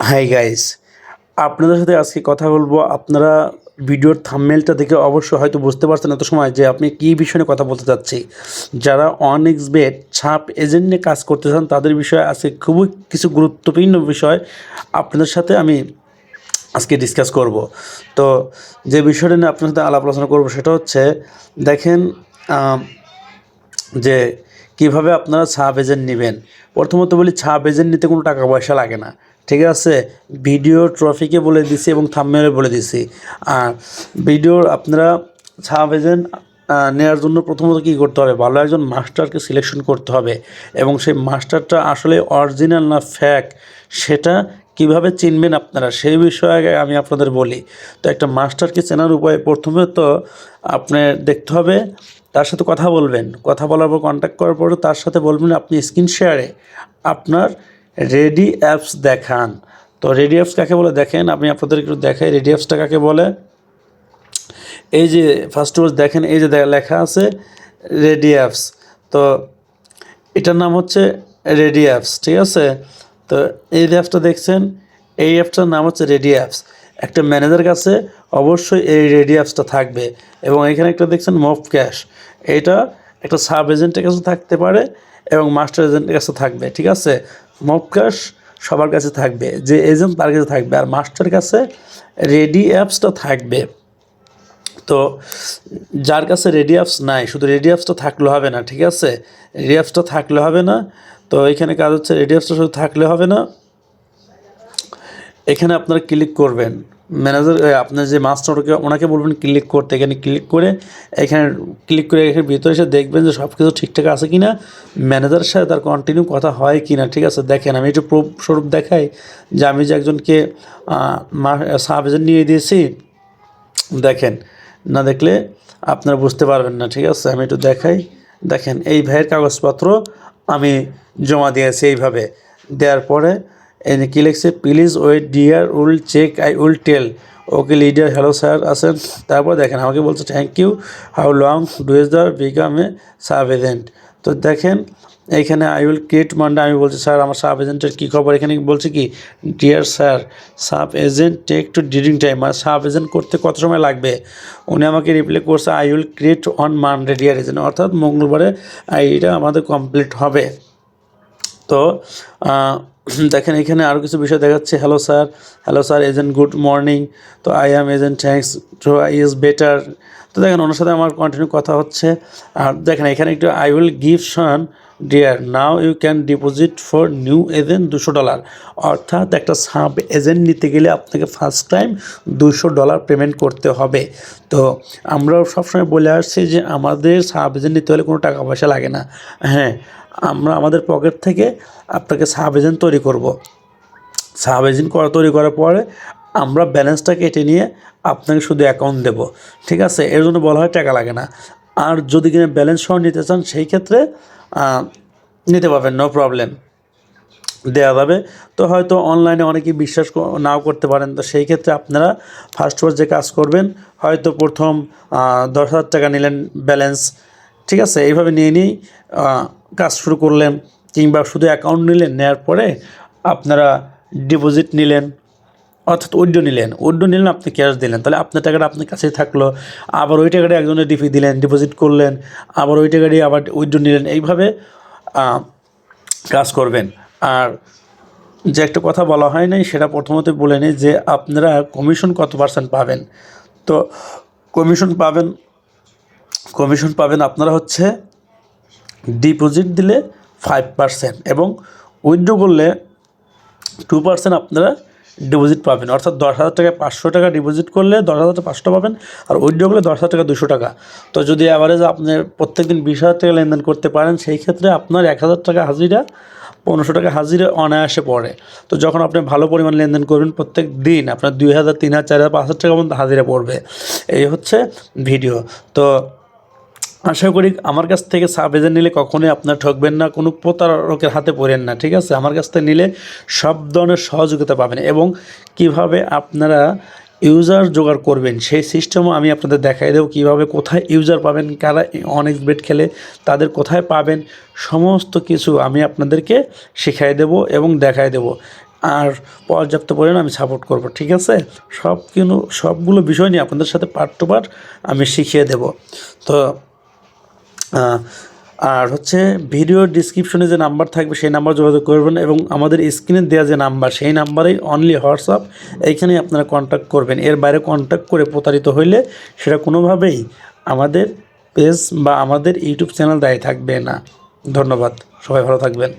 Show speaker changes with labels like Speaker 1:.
Speaker 1: Hi guys আপনাদের সাথে আজকে কথা বলব। আপনারা ভিডিওর থাম্বনেলটা দেখে অবশ্যই হয়তো বুঝতে পারছেন এত সময় যে আপনি কী বিষয় নিয়ে কথা বলতে চাচ্ছি। যারা অনেক্স বেড ছাপ এজেন্ট নিয়ে কাজ করতে চান, তাদের বিষয়ে আজকে খুবই কিছু গুরুত্বপূর্ণ বিষয় আপনাদের সাথে আমি আজকে ডিসকাস করব। তো যে বিষয়টা নিয়ে আপনার সাথে আলাপ আলোচনা করব সেটা হচ্ছে, দেখেন যে কীভাবে আপনারা ছাপ এজেন্ট নেবেন। প্রথমত বলি, ছাপ এজেন্ট নিতে কোনো টাকা পয়সা লাগে না। ঠিক আছে? ভিডিও ট্রফিকে বলে দিছি এবং থাম্বনেলে বলে দিছি। আর ভিডিওর আপনারা এজেন্ট নেওয়ার জন্য প্রথমত কী করতে হবে? ভালো একজন মাস্টারকে সিলেকশন করতে হবে এবং সেই মাস্টারটা আসলে অরিজিনাল না ফ্যাক সেটা কীভাবে চিনবেন আপনারা? সেই বিষয়ে আগে আমি আপনাদের বলি। তো একটা মাস্টারকে চেনার উপায় প্রথমে তো আপনি দেখতে হবে, তার সাথে কথা বলবেন। কথা বলার পর কন্ট্যাক্ট করার পরে তার সাথে বলবেন, আপনি স্ক্রিন শেয়ারে আপনার রেডি অ্যাপস দেখান। তো রেডি অ্যাপস কাকে বলে? দেখেন, আমি আপনাদের একটু দেখাই। রেডি অ্যাপসটা কাকে বলে? এই যে ফার্স্ট ওয়ার্ড দেখেন, এই যে লেখা আছে রেডি অ্যাপস। তো এটার নাম হচ্ছে রেডি অ্যাপস, ঠিক আছে? তো এই অ্যাপসটা দেখছেন, এই অ্যাপসটার নাম হচ্ছে রেডি অ্যাপস। একটা ম্যানেজার কাছে অবশ্যই এই রেডি অ্যাপসটা থাকবে। এবং এখানে একটা দেখছেন মফ ক্যাশ। এটা একটা সাব এজেন্টের কাছে থাকতে পারে এবং মাস্টার এজেন্টের কাছে থাকবে, ঠিক আছে? মফ সবার কাছে থাকবে, যে এজেন্ট তার কাছে থাকবে আর মাস্টার কাছে রেডি অ্যাপসটা থাকবে। তো যার কাছে রেডি অ্যাপস নাই, শুধু রেডি অ্যাপসটা থাকলে হবে না, ঠিক আছে? রেডি অ্যাপসটা থাকলে হবে না, তো এখানে কাজ হচ্ছে রেডি অ্যাপসটা শুধু থাকলে হবে না। এখানে আপনারা ক্লিক করবেন। ম্যানেজার আপনার যে মাস্টারকে ওনাকে বলবেন ক্লিক করতে। এখানে ক্লিক করে, এখানে ক্লিক করে এখানে ভিতরে এসে দেখবেন যে সব কিছু ঠিকঠাক আছে কি না ম্যানেজারের সাথে তার কন্টিনিউ কথা হয় কি না ঠিক আছে? দেখেন, আমি একটু প্রুফ স্বরূপ দেখাই যে আমি যে একজনকে সাব এজেন্ট নিয়ে দিয়েছি, দেখেন, না দেখলে আপনারা বুঝতে পারবেন না, ঠিক আছে? আমি একটু দেখাই। দেখেন, এই ভাইয়ের কাগজপত্র আমি জমা দিয়েছি এইভাবে। দেওয়ার পরে যে কী লিখছে please wait dear will check I will tell okay leader hello sir আছেন তারপর দেখেন, আমাকে বলছে thank you how long do is the become a sub agent তো দেখেন এইখানে আই উইল ক্রিয়েট মান্ডে আমি বলছি স্যার আমার সাব এজেন্টের কী খবর? এখানে বলছে কি dear sir sub agent take to ডিডিং time আর সাব এজেন্ট করতে কত সময় লাগবে? উনি আমাকে রিপ্লাই করছে I will create on Monday dear agent অর্থাৎ মঙ্গলবারে এইটা আমাদের কমপ্লিট হবে। তো দেখেন এখানে আরও কিছু বিষয় দেখাচ্ছে। Hello sir hello sir agent good morning তো I am agent thanks to I is better তো, দেখেন ওনার সাথে আমার কন্টিনিউ কথা হচ্ছে। আর দেখেন এখানে একটু I will give shun dear now you can deposit for new agent দুশো ডলার অর্থাৎ একটা সাব এজেন্ট নিতে গেলে আপনাকে ফার্স্ট টাইম দুশো ডলার পেমেন্ট করতে হবে। তো, আমরাও সবসময় বলে আসছি যে আমাদের সাব এজেন্ট নিতে হলে কোনো টাকা পয়সা লাগে না। হ্যাঁ আমরা আমাদের পকেট থেকে আপনাকে সাব এজেন্ট তৈরি করব। সাব এজেন্ট করা তৈরি করার পরে আমরা ব্যালেন্সটা কেটে নিয়ে আপনাকে শুধু অ্যাকাউন্ট দেব। ঠিক আছে? এর জন্য বলা হয় টাকা লাগে না। আর যদি কিনা ব্যালেন্স সহ নিতে চান সেই ক্ষেত্রে নিতে পারবেন নো প্রবলেম। দেওয়া যাবে। তো হয়তো অনলাইনে অনেকেই বিশ্বাস নাও করতে পারেন। তো সেই ক্ষেত্রে আপনারা ফার্স্ট ফার্স্ট যে কাজ করবেন হয়তো প্রথম দশ হাজার টাকা নিলেন ব্যালেন্স। ঠিক আছে? এইভাবে নিয়ে আহ, কাজ শুরু করলেন কিংবা শুধু অ্যাকাউন্ট নিলেন নেওয়ার পরে আপনারা ডিপোজিট নিলেন, অর্থাৎ উইড্রো নিলেন। উইড্রো নিলেন, আপনি ক্যাশ দিলেন। তাহলে আপনার টাকাটা আপনার কাছেই থাকল। আবার ওই টাকাটা একজনের ডিপি দিলেন ডিপোজিট করলেন, আবার ওই টাকাটি আবার উইড্রো নিলেন। এইভাবে কাজ করবেন। আর যে একটা কথা বলা হয় নাই, সেটা প্রথমত বলে নিই যে আপনারা কমিশন কত পার্সেন্ট পাবেন। তো কমিশন পাবেন কমিশন পাবেন আপনারা হচ্ছে ডিপোজিট দিলে ফাইভ পার্সেন্ট এবং উইথড্র করলে টু পার্সেন্ট আপনারা ডিপোজিট পাবেন। অর্থাৎ দশ হাজার টাকায় পাঁচশো টাকা ডিপোজিট করলে দশ হাজার টাকা পাঁচশো পাবেন আর উইথড্র করলে দশ হাজার টাকা দুশো টাকা। তো যদি অ্যাভারেজ আপনি প্রত্যেক দিন বিশ হাজার টাকা লেনদেন করতে পারেন, সেই ক্ষেত্রে আপনার এক হাজার টাকা হাজিরা, পনেরোশো টাকা হাজিরা অনায়াসে পড়ে। তো যখন আপনি ভালো পরিমাণ লেনদেন করবেন প্রত্যেক দিন আপনার দুই হাজার, তিন হাজার, চার হাজার, পাঁচ হাজার টাকা পর্যন্ত হাজিরা পড়বে। এই হচ্ছে ভিডিও তো আশা করি আমার কাছ থেকে সাব এজেন্ট নিলে কখনোই আপনার ঠকবেন না, কোনো প্রতারকের হাতে পড়েন না, ঠিক আছে? আমার কাছ থেকে নিলে সব ধরনের সহযোগিতা পাবেন এবং কীভাবে আপনারা ইউজার জোগাড় করবেন, সেই সিস্টেমও আমি আপনাদের দেখাই দেবো কীভাবে কোথায় ইউজার পাবেন, কারা অনেক বেট খেলে তাদের কোথায় পাবেন, সমস্ত কিছু আমি আপনাদেরকে শেখাই দেব এবং দেখাই দেব। আর পর্যাপ্ত পরিমাণে আমি সাপোর্ট করব, ঠিক আছে? সব কিন্তু সবগুলো বিষয় নিয়ে আপনাদের সাথে পার্ট টু পার্ট আমি শিখিয়ে দেব। তো আর হচ্ছে ভিডিও ডিসক্রিপশনে যে নাম্বার থাকবে, সেই নাম্বার যোগাযোগ করবেন এবং আমাদের স্ক্রিনে দেওয়া যে নাম্বার সেই নাম্বারেই অনলি হোয়াটসঅ্যাপ এইখানেই আপনারা কন্ট্যাক্ট করবেন। এর বাইরে কন্ট্যাক্ট করে প্রতারিত হইলে সেটা কোনোভাবেই আমাদের পেজ বা আমাদের ইউটিউব চ্যানেল দায়ী থাকবে না। ধন্যবাদ। সবাই ভালো থাকবেন।